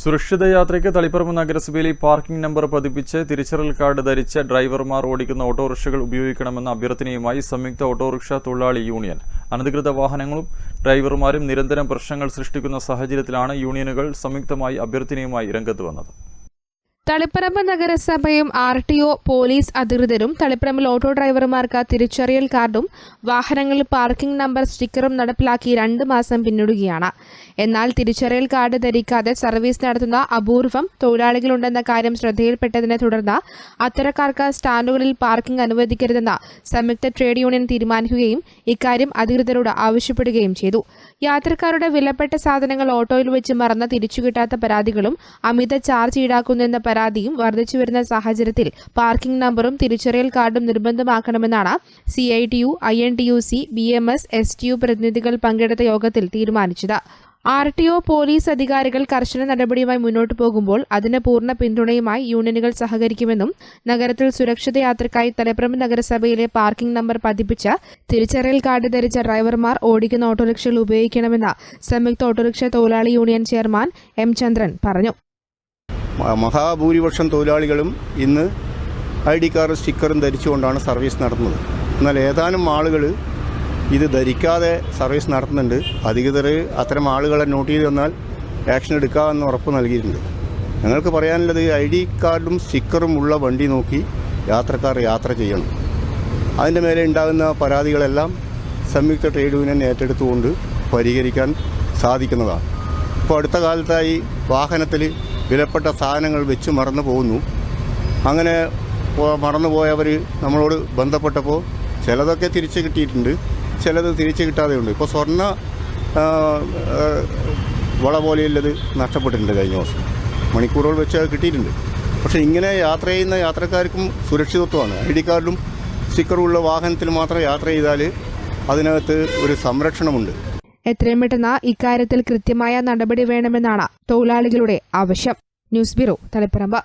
സുരക്ഷിത യാത്രയ്ക്ക് തളിപ്പറമ്പ് നഗരസഭയിലെ പാർക്കിംഗ് നമ്പർ പതിപ്പിച്ച് തിരിച്ചറിയൽ കാർഡ് ധരിച്ച ഡ്രൈവർമാർ ഓടിക്കുന്ന ഓട്ടോറിക്ഷകൾ ഉപയോഗിക്കണമെന്ന അഭ്യർത്ഥനയുമായി സംയുക്ത ഓട്ടോറിക്ഷ തൊഴിലാളി യൂണിയൻ. അനധികൃത വാഹനങ്ങളും ഡ്രൈവർമാരും നിരന്തരം പ്രശ്നങ്ങൾ സൃഷ്ടിക്കുന്ന സാഹചര്യത്തിലാണ് യൂണിയനുകൾ സംയുക്തമായി അഭ്യർത്ഥനയുമായി രംഗത്ത് വന്നത്. തളിപ്പറമ്പ് നഗരസഭയും ആർ ടി ഒ പോലീസ് അധികൃതരും തളിപ്പറമ്പിൽ ഓട്ടോ ഡ്രൈവർമാർക്ക് തിരിച്ചറിയൽ കാർഡും വാഹനങ്ങളിൽ പാർക്കിംഗ് നമ്പർ സ്റ്റിക്കറും നടപ്പിലാക്കി രണ്ട് മാസം പിന്നിടുകയാണ്. എന്നാൽ തിരിച്ചറിയൽ കാർഡ് ധരിക്കാതെ സർവീസ് നടത്തുന്ന അപൂർവം തൊഴിലാളികളുണ്ടെന്ന കാര്യം ശ്രദ്ധയിൽപ്പെട്ടതിനെ തുടർന്ന് അത്തരക്കാർക്ക് സ്റ്റാൻഡുകളിൽ പാർക്കിംഗ് അനുവദിക്കരുതെന്ന് സംയുക്ത ട്രേഡ് യൂണിയൻ തീരുമാനിക്കുകയും ഇക്കാര്യം അധികൃതരോട് ആവശ്യപ്പെടുകയും ചെയ്തു. യാത്രക്കാരുടെ വിലപ്പെട്ട സാധനങ്ങൾ ഓട്ടോയിൽ വെച്ച് മറന്ന് തിരിച്ചുകിട്ടാത്ത പരാതികളും അമിത ചാർജ് ഈടാക്കുന്നെന്ന പരാതിയും വർദ്ധിച്ചുവരുന്ന സാഹചര്യത്തിൽ പാർക്കിംഗ് നമ്പറും തിരിച്ചറിയൽ കാർഡും നിർബന്ധമാക്കണമെന്നാണ് C I T U I N T U C B M S S T U പ്രതിനിധികൾ പങ്കെടുത്ത യോഗത്തിൽ തീരുമാനിച്ചത്. ആർ ടി ഒ പോലീസ് അധികാരികൾ കർശന നടപടിയുമായി മുന്നോട്ട് പോകുമ്പോൾ അതിന് പൂർണ പിന്തുണയുമായി യൂണിയനുകൾ സഹകരിക്കുമെന്നും നഗരത്തിൽ സുരക്ഷിത യാത്രക്കായി തലപ്രമ നഗരസഭയിലെ പാർക്കിംഗ് നമ്പർ പതിപ്പിച്ച തിരിച്ചറിയൽ കാർഡ് ധരിച്ച ഡ്രൈവർമാർ ഓടിക്കുന്ന ഓട്ടോറിക്ഷകൾ ഉപയോഗിക്കണമെന്ന് സംയുക്ത ഓട്ടോറിക്ഷ തൊഴിലാളി യൂണിയൻ ചെയർമാൻ എം ചന്ദ്രൻ പറഞ്ഞു. മഹാഭൂരിപക്ഷം തൊഴിലാളികളും ഇന്ന് ഐ ഡി കാർഡ് സ്റ്റിക്കറും ധരിച്ചുകൊണ്ടാണ് സർവീസ് നടത്തുന്നത്. എന്നാൽ ഏതാനും ആളുകൾ ഇത് ധരിക്കാതെ സർവീസ് നടത്തുന്നുണ്ട്. അധികൃതർ അത്തരം ആളുകളെ നോട്ട് ചെയ്ത് തന്നാൽ ആക്ഷൻ എടുക്കാമെന്ന് ഉറപ്പ് നൽകിയിട്ടുണ്ട്. ഞങ്ങൾക്ക് പറയാനുള്ളത് ഐ ഡി കാർഡും സ്റ്റിക്കറും ഉള്ള വണ്ടി നോക്കി യാത്രക്കാർ യാത്ര ചെയ്യണം. അതിന്റെ മേലെ ഉണ്ടാകുന്ന പരാതികളെല്ലാം സംയുക്ത ട്രേഡ് യൂണിയൻ ഏറ്റെടുത്തുകൊണ്ട് പരിഹരിക്കാൻ സാധിക്കുന്നതാണ്. ഇപ്പോൾ അടുത്ത കാലത്തായി വാഹനത്തിൽ വിലപ്പെട്ട സാധനങ്ങൾ വെച്ച് മറന്നു പോകുന്നു. അങ്ങനെ മറന്നുപോയവർ നമ്മളോട് ബന്ധപ്പെട്ടപ്പോൾ ചിലതൊക്കെ തിരിച്ച് കിട്ടിയിട്ടുണ്ട്. ചിലത് തിരിച്ച് കിട്ടാതെയുണ്ട്. ഇപ്പോൾ സ്വർണ വള പോലെയുള്ളത് നഷ്ടപ്പെട്ടിട്ടുണ്ട് കഴിഞ്ഞ ദിവസം. മണിക്കൂറുകൾ വെച്ച് അത് കിട്ടിയിട്ടുണ്ട്. പക്ഷേ ഇങ്ങനെ യാത്ര ചെയ്യുന്ന യാത്രക്കാർക്കും സുരക്ഷിതത്വമാണ്. ഐ ഡി കാർഡും സ്റ്റിക്കറും ഉള്ള വാഹനത്തിൽ മാത്രം യാത്ര ചെയ്താൽ അതിനകത്ത് ഒരു സംരക്ഷണമുണ്ട്. എത്രയും പെട്ടെന്ന് ഇക്കാര്യത്തിൽ കൃത്യമായ നടപടി വേണമെന്നാണ് തൊഴിലാളികളുടെ ആവശ്യം. News bureau Thalapparamba